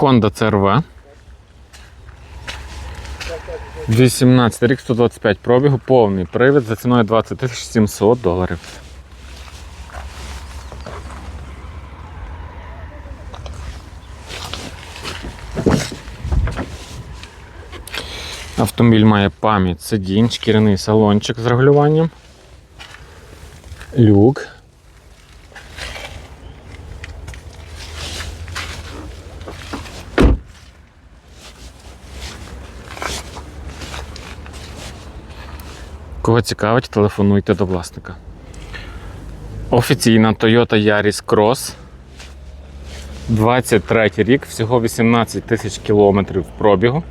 Honda CRV. 18 рік 125 пробігу, повний привід за ціною 20 700 доларів. Автомобіль має пам'ять сидінь, шкіряний салончик з регулюванням. Люк. Цікавить, телефонуйте до власника. Офіційна Toyota Yaris Cross. 23 рік, всього 18 тисяч кілометрів пробігу.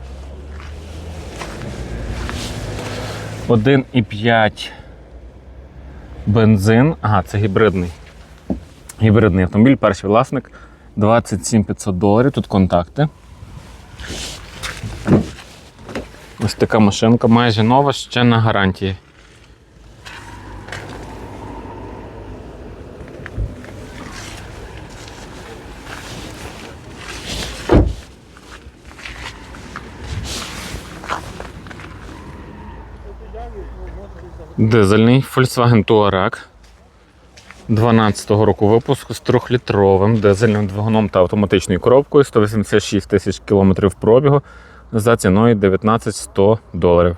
1,5 бензин. Ага, це гібридний. Гібридний автомобіль, перший власник. 27 500 доларів. Тут контакти. Ось така машинка, майже нова, ще на гарантії. Дизельний Volkswagen Touareg 12-го року випуску з 3-літровим дизельним двигуном та автоматичною коробкою 186 тисяч кілометрів пробігу за ціною 19 100 доларів.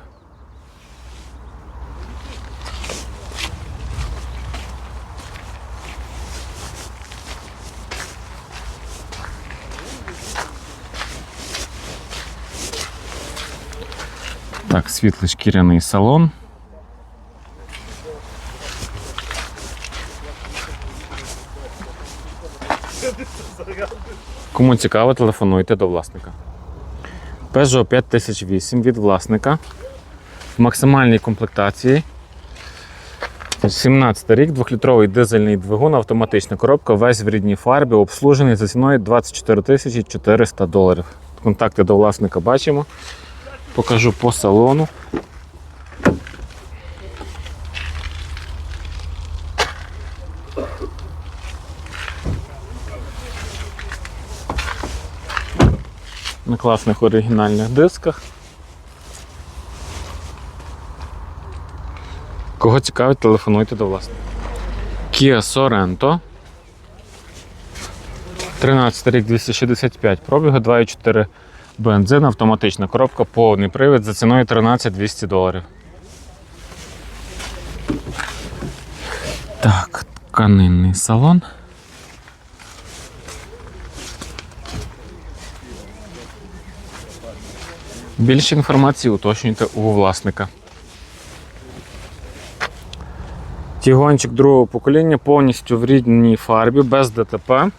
Так, світлий шкіряний салон. Кому цікаво, телефонуйте до власника. Peugeot 5008 від власника в максимальній комплектації. 17 рік, 2-літровий дизельний двигун, автоматична коробка, весь в рідній фарбі, обслужений за ціною 24 тисячі 400 доларів. Контакти до власника бачимо. Покажу по салону. На класних оригінальних дисках. Кого цікавить, телефонуйте до власника. Kia Sorento. 13 рік 265 пробігу, 2,4 бензин, автоматична коробка, повний привід за ціною 13 200 доларів. Так, тканинний салон. Більше інформації уточнюйте у власника. Тігончик другого покоління повністю в рідній фарбі, без ДТП.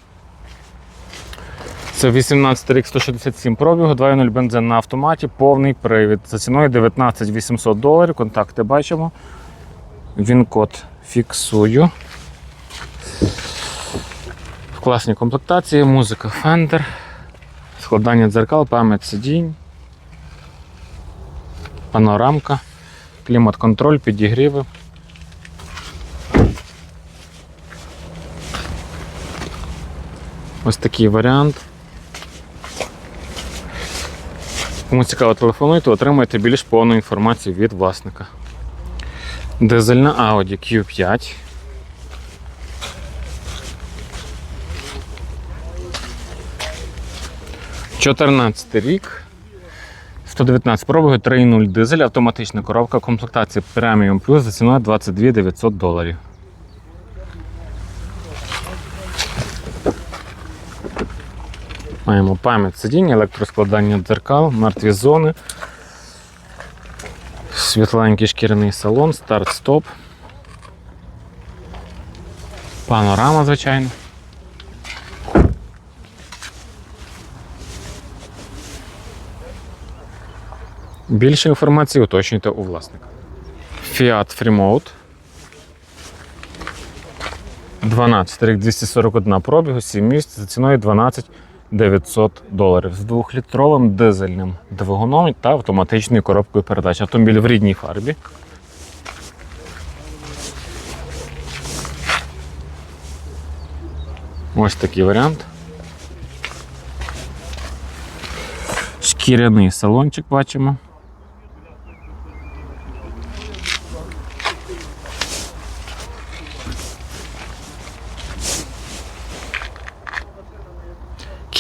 Це 18 рік 167 пробігу, 2.0 бензин на автоматі, повний привід. За ціною 19 800 доларів. Контакти бачимо. Він код фіксую. В класній комплектації, музика Fender, складання дзеркал, пам'ять сидінь, панорамка, клімат-контроль, підігріви. Ось такий варіант. Кому цікаво, телефонуйте, отримайте більш повну інформацію від власника. Дизельна Audi Q5. 14 рік. 119 пробігу, 3.0 дизель, автоматична коробка, комплектація Premium Plus за ціною 22 900 доларів. Маємо пам'ять сидіння, електроскладання дзеркал, мертві зони, світленький шкіряний салон, старт-стоп. Панорама, звичайно. Більше інформації уточнюйте у власника. Fiat Freemode. 12 рік 241 пробігу, 7 місць за ціною 12 900 доларів з двохлітровим дизельним двигуном та автоматичною коробкою передач. Автомобіль в рідній фарбі. Ось такий варіант. Шкіряний салончик бачимо.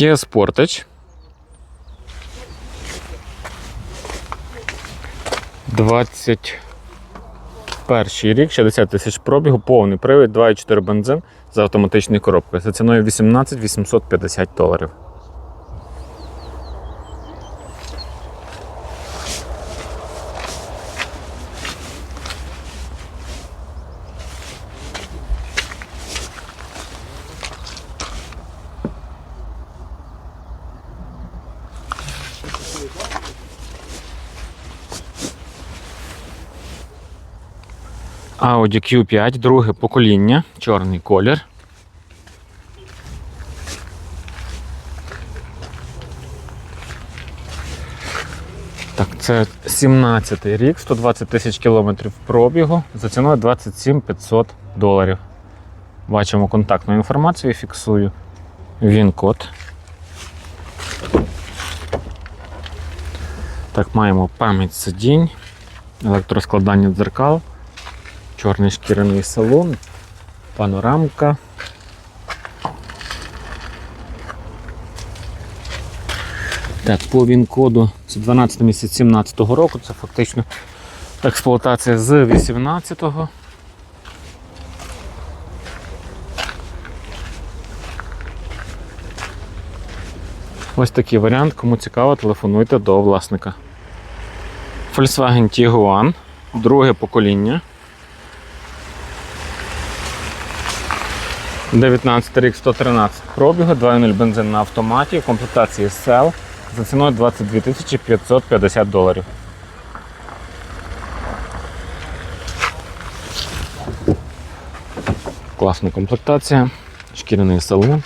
Kia Sportage. 21 рік, 60 тисяч пробігу, повний привід, 2,4 бензин з автоматичною коробкою. За ціною 18 850 доларів. Audi Q5, друге покоління, чорний колір. Так, це 17 й рік, 120 тисяч кілометрів пробігу за ціною 27 500 доларів. Бачимо контактну інформацію, фіксую він-код. Так, маємо пам'ять сидінь, електроскладання дзеркал. Чорний шкіряний салон, панорамка. Так, по він-коду це 12 місяць 17 року, це фактично експлуатація з 18-го. Ось такий варіант, кому цікаво, телефонуйте до власника. Volkswagen Tiguan, друге покоління. 19 рік 113 пробігу, 2.0 бензин на автоматі, комплектації SEL за ціною 22 550 доларів. Класна комплектація, шкіряний салон.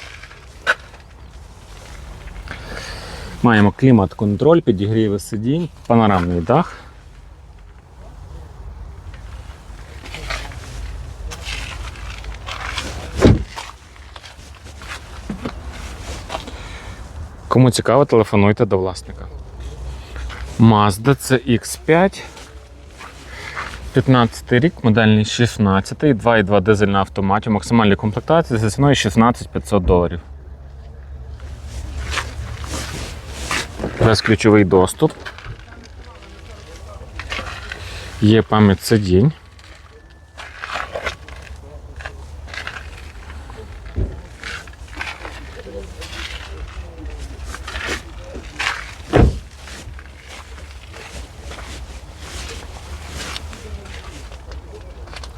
Маємо клімат-контроль, підігріви сидінь, панорамний дах. Кому цікаво, телефонуйте до власника. Mazda CX5. 15 рік, модельний 16, 2,2 дизель на автоматі, максимальні комплектації за ціною 16 500 доларів. Безключовий доступ. Є пам'ять сидінь.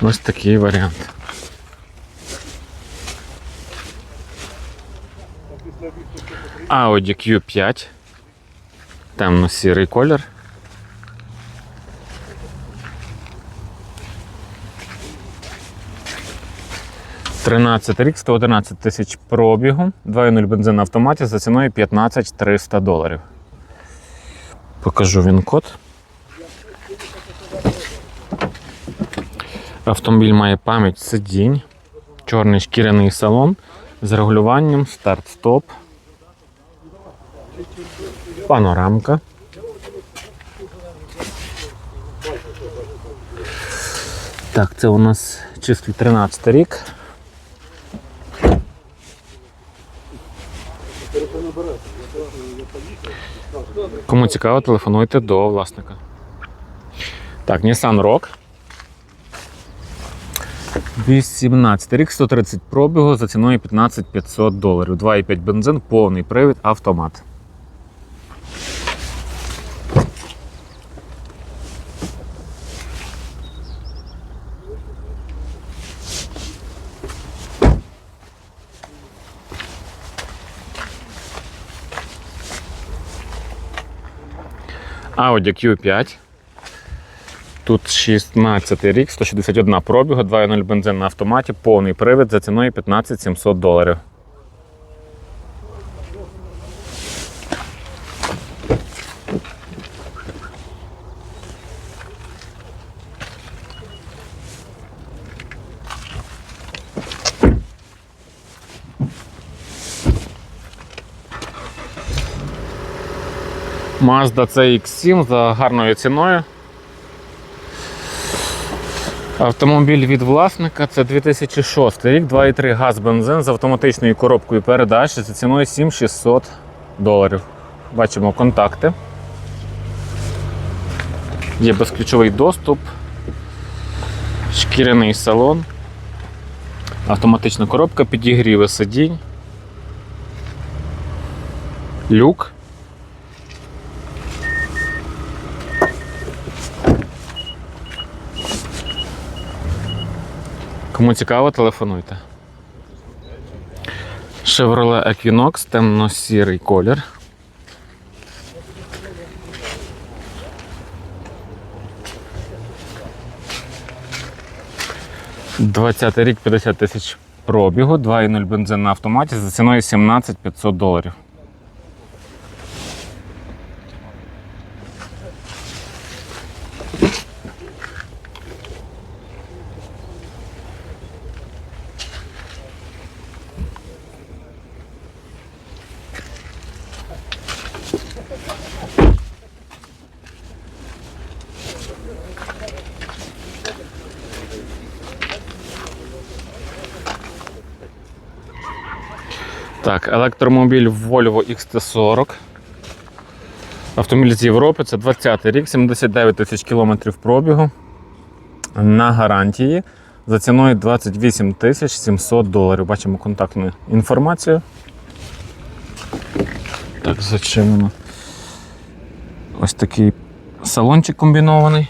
Ось такий варіант. Audi Q5. Темно-сірий колір. Тринадцятий рік, 111 тисяч пробігу, 2.0 бензин на автоматі за ціною 15 300 доларів. Покажу він код. Автомобіль має пам'ять сидінь, чорний шкіряний салон з регулюванням старт-стоп, панорамка. Так, це у нас числий 13 рік. Кому цікаво, телефонуйте до власника. Так, Nissan Rogue. 18 рік, 130 пробігу за ціною 15 500 доларів. 2,5 бензин, повний привід, автомат. Audi Q5. Тут 16 рік, 161 пробігу, 2.0 бензин на автоматі, повний привід за ціною 15 700 доларів. Mazda CX7 за гарною ціною. Автомобіль від власника це 2006 рік, 2,3 газ бензин з автоматичною коробкою передач за ціною 7600 доларів. Бачимо контакти. Є безключовий доступ, шкіряний салон, автоматична коробка, підігріви сидінь, люк. Кому цікаво, телефонуйте. Chevrolet Equinox, темно-сірий колір. Двадцятий рік 50 тисяч пробігу, 2,0 бензин на автоматі за ціною 17 500 доларів. Так, електромобіль Volvo XT40. Автомобіль з Європи, це 20 рік, 79 тисяч кілометрів пробігу. На гарантії за ціною 28 тисяч 700 доларів. Бачимо контактну інформацію. Так, зачинено. Ось такий салончик комбінований.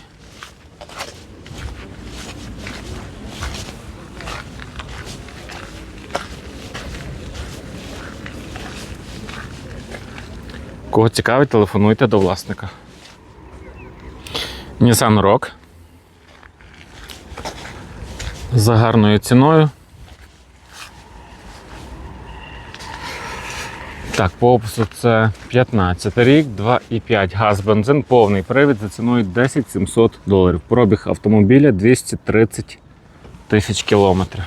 Кого цікавить, телефонуйте до власника. Nissan Rogue. За гарною ціною. Так, по опису це 15 рік, 2,5 газ бензин, повний привід за ціною 10 700 доларів. Пробіг автомобіля 230 тисяч кілометрів.